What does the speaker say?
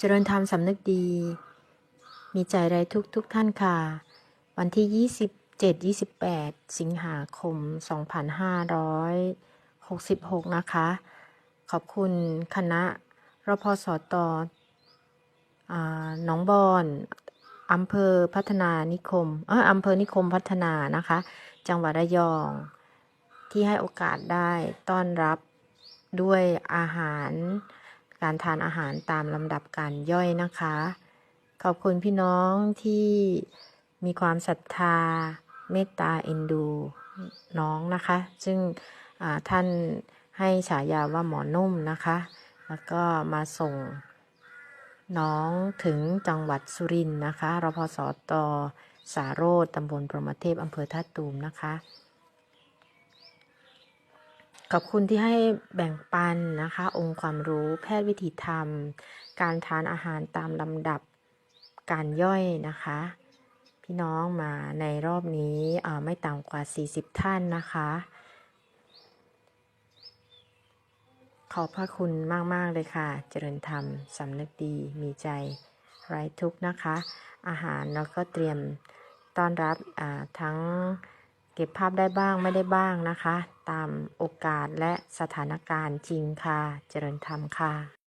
เจริญธรรมสำนึกดี มีใจไรทุกทุกท่านค่ะ วันที่ 27 28 สิงหาคม 2566 นะคะ ขอบคุณคณะรพสตอหนองบอนอำเภอพัฒนานิคม เอออำเภอนิคมพัฒนานะคะ จังหวัดระยอง ที่ให้โอกาสได้ต้อนรับด้วยอาหาร การทานอาหารตามลำดับการย่อยนะคะ ขอบคุณพี่น้องที่มีความศรัทธา เมตตาเอ็นดูน้องนะคะ ซึ่งท่านให้ฉายาว่าหมอนุ่มนะคะ แล้วก็มาส่งน้องถึงจังหวัดสุรินทร์นะคะรพสตสาโรธตำบลประมเทพอำเภอท่าตูมนะคะ ขอบคุณที่ให้แบ่งปันนะคะ องค์ความรู้แพทย์วิถีธรรม การทานอาหารตามลำดับการย่อยนะคะ พี่น้องมาในรอบนี้อ่อไม่ต่ำกว่า 40 ท่านนะคะ ขอบพระคุณมาก ๆ เลยค่ะ เจริญธรรมสำนึกดีมีใจไร้ทุกข์นะคะ อาหารเราก็เตรียมต้อนรับอ่าทั้ง เก็บภาพได้บ้างไม่ได้บ้างนะคะ ตามโอกาสและสถานการณ์จริงค่ะ เจริญธรรมค่ะ